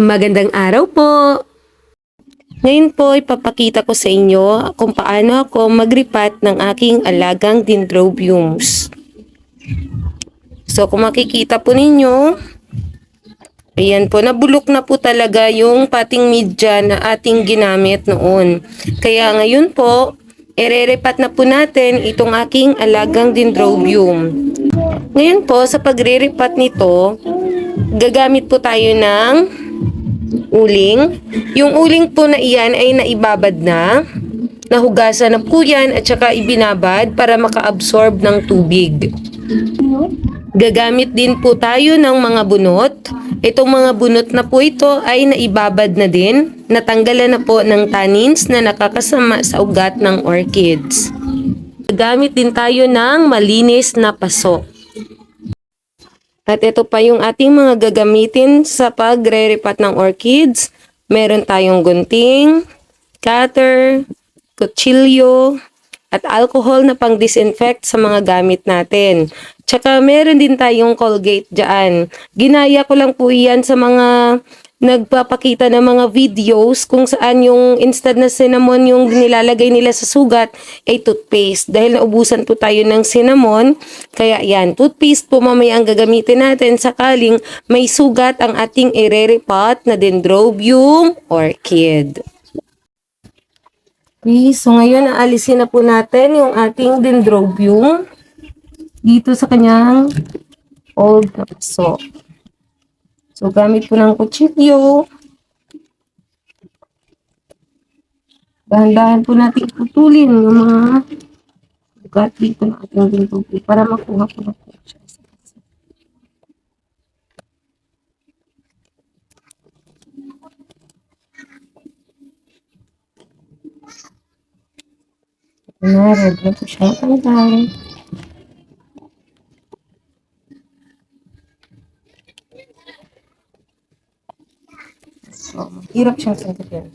Magandang araw po! Ngayon po, ipapakita ko sa inyo kung paano ako magripat ng aking alagang dendrobiums. So, kung makikita po ninyo, ayan po, nabulok na po talaga yung pating media na ating ginamit noon. Kaya ngayon po, ererepat na po natin itong aking alagang dendrobium. Ngayon po, sa pagre-repat nito, gagamit po tayo ng uling. Yung uling po na iyan ay naibabad na, nahugasan na po yan at saka ibinabad para maka-absorb ng tubig. Gagamit din po tayo ng mga bunot. Itong mga bunot na po ito ay naibabad na din, natanggalan na po ng tannins na nakakasama sa ugat ng orchids. Gagamit din tayo ng malinis na paso. At ito pa yung ating mga gagamitin sa pagre-repat ng orchids. Meron tayong gunting, cutter, kutsilyo, at alcohol na pang-disinfect sa mga gamit natin. Tsaka meron din tayong Colgate dyan. Ginaya ko lang po yan sa mga nagpapakita ng mga videos kung saan yung instead na cinnamon yung nilalagay nila sa sugat ay toothpaste. Dahil naubusan po tayo ng cinnamon, kaya yan, toothpaste po mamaya ang gagamitin natin sakaling may sugat ang ating irerepot na dendrobium orchid. Okay, so ngayon aalisin na po natin yung ating dendrobium dito sa kanyang old kapso. So, gamit po ng kutsilyo. Dahan-dahan po natin putulin yung mga ugat dito ng ating dendrobium para makuha po na po siya. Na, red na So, hirap siyang sagutin.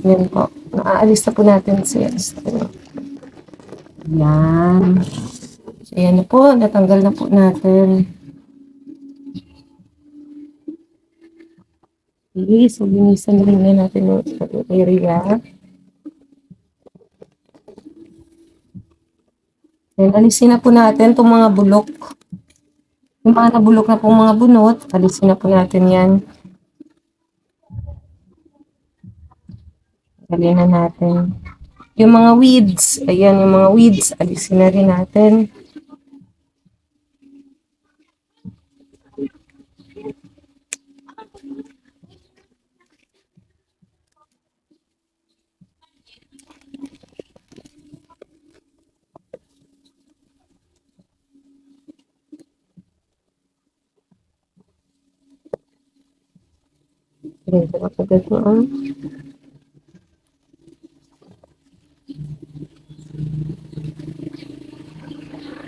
Yan po. Naaalis na po natin siya. Yan. So, yan na po. Natanggal na po natin. Okay, so linisan rin na natin yung area. Then, alisin na po natin itong mga bulok. Yung mga nabulok na pong mga bunot, alisin na po natin yan. Na natin. Yung mga weeds, ayan, yung mga weeds, alisin na rin natin. Ganito na kagad mo, ah.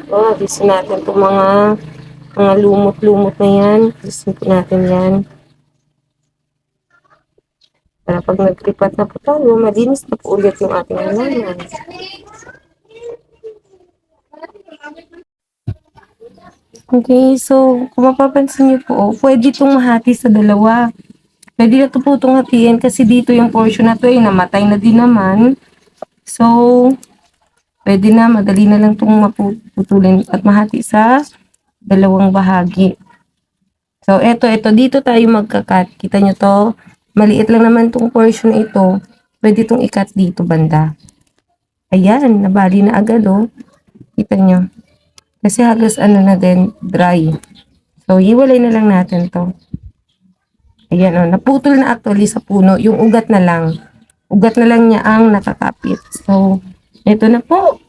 Oh, alisin natin itong mga mga lumot-lumot na yan. Alisin po natin yan. Para pag nagtripat na po tayo, malinis na po ulit yung ating halaman. Okay, so kung mapapansin niyo po, pwede itong mahati sa dalawa. Pwede na po itong hatiin kasi dito yung portion na ito ay namatay na din naman. So, pwede na, madali na lang itong maputulin at mahati sa dalawang bahagi. So, eto, eto, dito tayo magkakat. Kita nyo to? Maliit lang naman itong portion ito. Pwede itong ikat dito banda. Ayan, nabali na agad oh. Kita nyo. Kasi halos ano na din, dry. So, hiwalay na lang natin to. Ayan o, naputol na actually sa puno. Yung ugat na lang. Ugat na lang niya ang nakakapit. So, ito na po.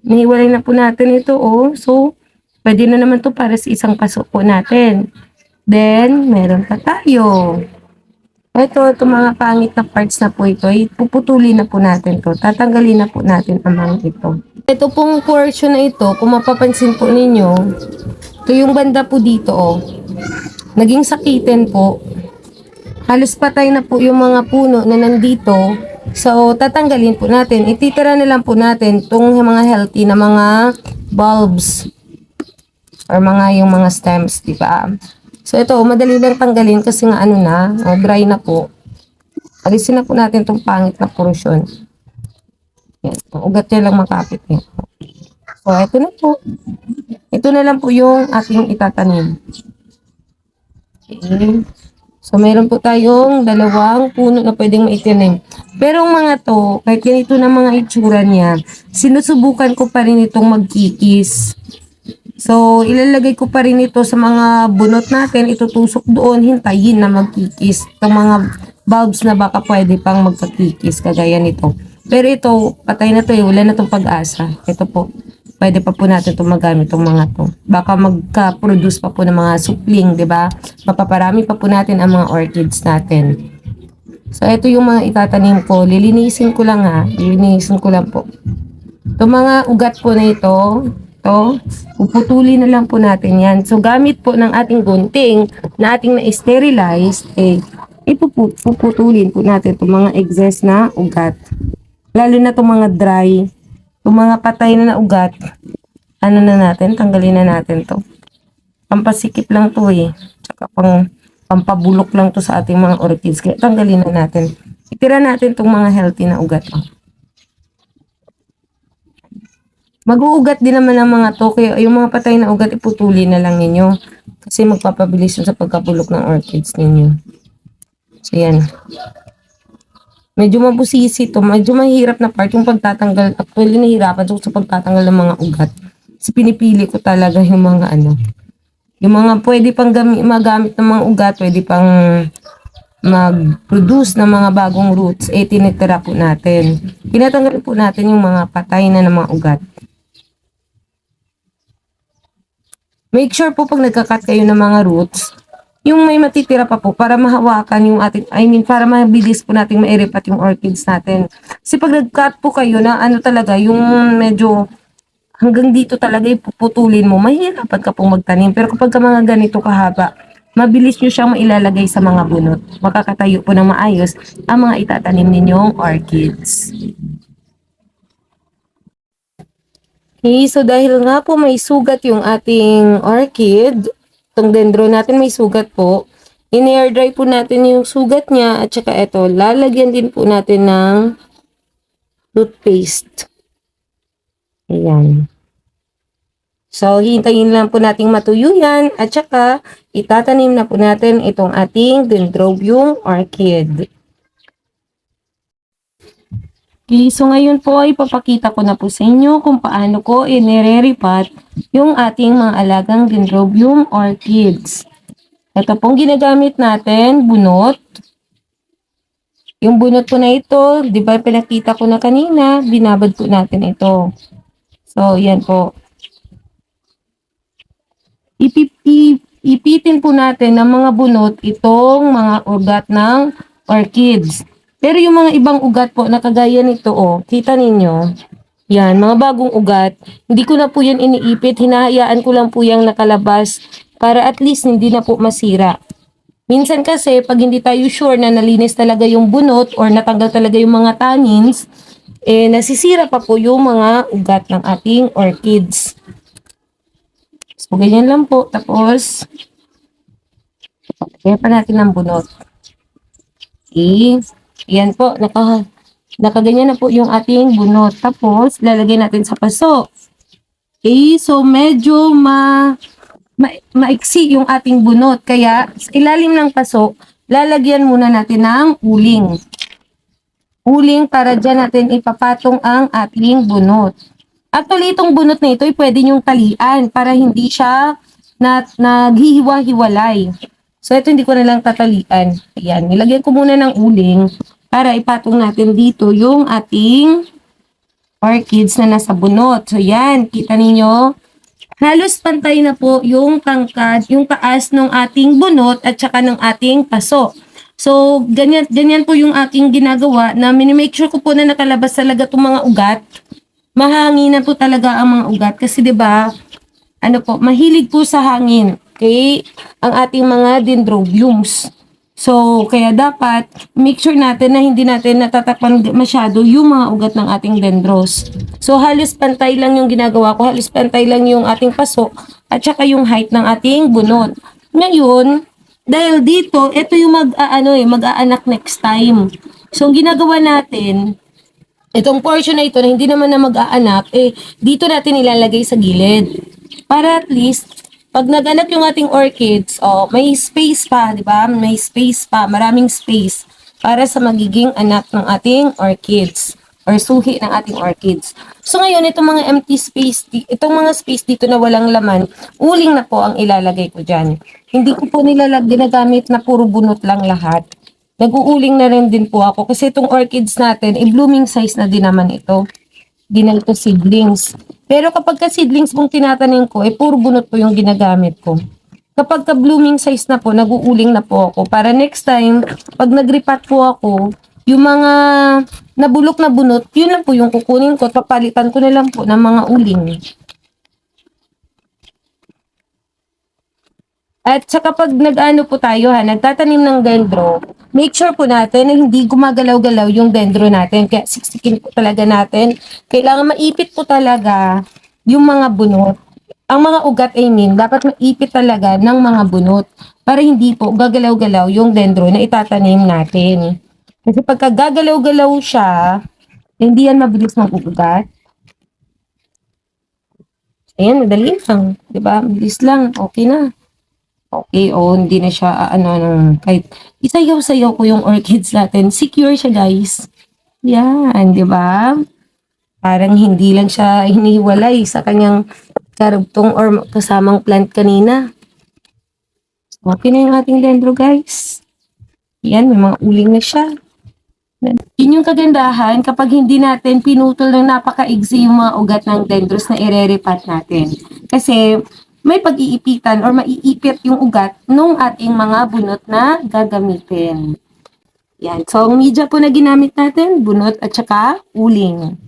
Nahiwalay na po natin ito o. So, pwede na naman to para sa isang paso po natin. Then, meron pa tayo. Ito, itong mga pangit na parts na po ito, puputulin na po natin to. Tatanggalin na po natin ang mga ito. Ito pong portion na ito, kung mapapansin po ninyo, ito yung banda po dito, oh. Naging sakitin po. Halos patay na po yung mga puno na nandito. So, tatanggalin po natin. Ititira na lang po natin itong mga healthy na mga bulbs or mga yung mga stems, di ba? So, ito, madali lang tanggalin kasi nga ano na, ah, dry na po. Alisin na po natin itong pangit na portion. Yan. Ugat niya lang makapit niya. So, ito na po. Ito na lang po yung ating itatanim. Okay. So, meron po tayong dalawang puno na pwedeng maitanim. Pero ang mga to, kahit ganito na mga itsura niya, sinusubukan ko pa rin itong magkikis. So, ilalagay ko pa rin ito sa mga bunot natin, itutusok doon, hintayin na magkikis. Itong mga bulbs na baka pwede pang magkakikis, kagaya nito. Pero ito, patay na to eh, wala na tong pag-asa. Ito po, pwede pa po natin itong magamit itong mga to. Baka magka-produce pa po ng mga supling, di ba? Mapaparami pa po natin ang mga orchids natin. So, ito yung mga itatanim ko. Lilinisin ko lang ha. Lilinisin ko lang po. Itong mga ugat po na ito, to, puputulin na lang po natin yan. So, gamit po ng ating gunting na ating na-sterilize, eh, ipupu- puputulin po natin itong mga excess na ugat. Lalo na itong mga dry, itong mga patay na ugat, ano na natin, tanggalin na natin to. Pampasikip lang to eh. Tsaka pang, pampabulok lang to sa ating mga orchids. Kaya tanggalin na natin. Itira natin itong mga healthy na ugat. Oh. Mag-uugat din naman ang mga to. Kaya yung mga patay na ugat, iputuli na lang ninyo. Kasi magpapabilis yun sa pagkabulok ng orchids ninyo. So, yan. Medyo mabusisi to. Medyo mahirap na part yung pagtatanggal. Actually, nahihirapan ko sa pagtatanggal ng mga ugat. Kasi pinipili ko talaga yung mga ano. Yung mga pwede pang gami, magamit ng mga ugat, pwede pang mag-produce ng mga bagong roots, eh tinitira po natin. Tinatanggal po natin yung mga patay na ng mga ugat. Make sure po pag nagka-cut kayo ng mga roots, yung may matitira pa po para mahawakan yung ating, I mean, para mabilis po nating mairipat yung orchids natin. Kasi pag nag-cut po kayo na ano talaga, yung medyo hanggang dito talaga ipuputulin mo, mahirapan ka pong magtanim. Pero kapag ka mga ganito kahaba, mabilis nyo siyang mailalagay sa mga bunot. Makakatayo po ng maayos ang mga itatanim ninyong orchids. Okay, so dahil nga po may sugat yung ating orchid, itong dendro natin may sugat po, in-air dry po natin yung sugat niya at saka ito, lalagyan din po natin ng toothpaste. Ayan. So, hintayin lang po nating matuyo yan at saka itatanim na po natin itong ating dendrobium orchid. So ngayon po ay papakita ko na po sa inyo kung paano ko inire-repot yung ating mga alagang dendrobium orchids. Ito pong ginagamit natin, bunot. Yung bunot po na ito, di ba pinakita ko na kanina, binabad po natin ito. So, yan po. Ipip, ip- ipitin po natin ng mga bunot itong mga ugat ng orchids. Pero yung mga ibang ugat po na kagaya nito, oh, kita ninyo, yan, mga bagong ugat, hindi ko na po yan iniipit, hinahayaan ko lang po yung nakalabas para at least hindi na po masira. Minsan kasi, pag hindi tayo sure na nalinis talaga yung bunot or natanggal talaga yung mga tannins, eh, nasisira pa po yung mga ugat ng ating orchids. So, ganyan lang po. Tapos, kaya pa natin ng bunot. Okay. Yan po. Naka, nakaganyan na po yung ating bunot. Tapos, lalagay natin sa paso. Okay. So, medyo ma, ma maiksi yung ating bunot. Kaya, sa ilalim ng paso, lalagyan muna natin ng uling. Uling para dyan natin ipapatong ang ating bunot. Actually, itong bunot na ito, ay pwede nyong talian para hindi siya na, naghihiwa-hiwalay. So, ito hindi ko na lang tatalian. Ayan, nilagyan ko muna ng uling para ipatong natin dito yung ating orchids na nasa bunot. So, yan, kita ninyo. Halos pantay na po yung tangkad, yung taas ng ating bunot at saka ng ating paso. So, ganyan, ganyan po yung aking ginagawa na minimake sure ko po na nakalabas talaga itong mga ugat mahanginan po talaga ang mga ugat kasi ba ano po mahilig po sa hangin okay ang ating mga dendrobiums So, kaya dapat make sure natin na hindi natin natatakpan masyado yung mga ugat ng ating dendros. So, halos pantay lang yung ginagawa ko, halos pantay lang yung ating pasok at saka yung height ng ating bunot. Ngayon, dahil dito, ito yung mag ano eh, mag-aanak next time. So, ang ginagawa natin, itong portion na ito na hindi naman na mag-aanak, eh, dito natin ilalagay sa gilid. Para at least, pag nag-anak yung ating orchids, oh, may space pa, di ba? May space pa, maraming space para sa magiging anak ng ating orchids or suhi ng ating orchids. So ngayon, itong mga empty space, itong mga space dito na walang laman, uling na po ang ilalagay ko dyan. Hindi ko po nilalag, ginagamit na puro bunot lang lahat. Nag-uuling na rin din po ako kasi itong orchids natin, i-blooming size na din naman ito. Di na ito seedlings. Pero kapag ka seedlings mong tinatanim ko, eh puro bunot po yung ginagamit ko. Kapag ka blooming size na po, nag-uuling na po ako. Para next time, pag nag-repat po ako, yung mga nabulok na bunot, yun lang po yung kukunin ko papalitan ko na lang po ng mga uling. At sa kapag nag-ano po tayo ha, nagtatanim ng dendro, make sure po natin na hindi gumagalaw-galaw yung dendro natin. Kaya siksikin po talaga natin. Kailangan maipit po talaga yung mga bunot. Ang mga ugat, I mean, dapat maipit talaga ng mga bunot para hindi po gagalaw-galaw yung dendro na itatanim natin. Kasi pagka gagalaw-galaw siya, hindi yan mabilis mag-ugat. Ayan, madali lang. Diba? Mabilis lang. Okay na. Okay, o hindi na siya ah, ano, ano kahit isayaw-sayaw ko yung orchids natin. Secure siya, guys. Yan, di ba? Parang hindi lang siya hinihiwalay sa kanyang karugtong or kasamang plant kanina. Okay na yung ating dendro, guys. Yan, may mga uling na siya. Yun yung kagandahan kapag hindi natin pinutol ng napakaigsi yung mga ugat ng dendros na ireripat natin. Kasi may pag-iipitan or maiipit yung ugat nung ating mga bunot na gagamitin. Yan. So, media po na ginamit natin, bunot at saka uling.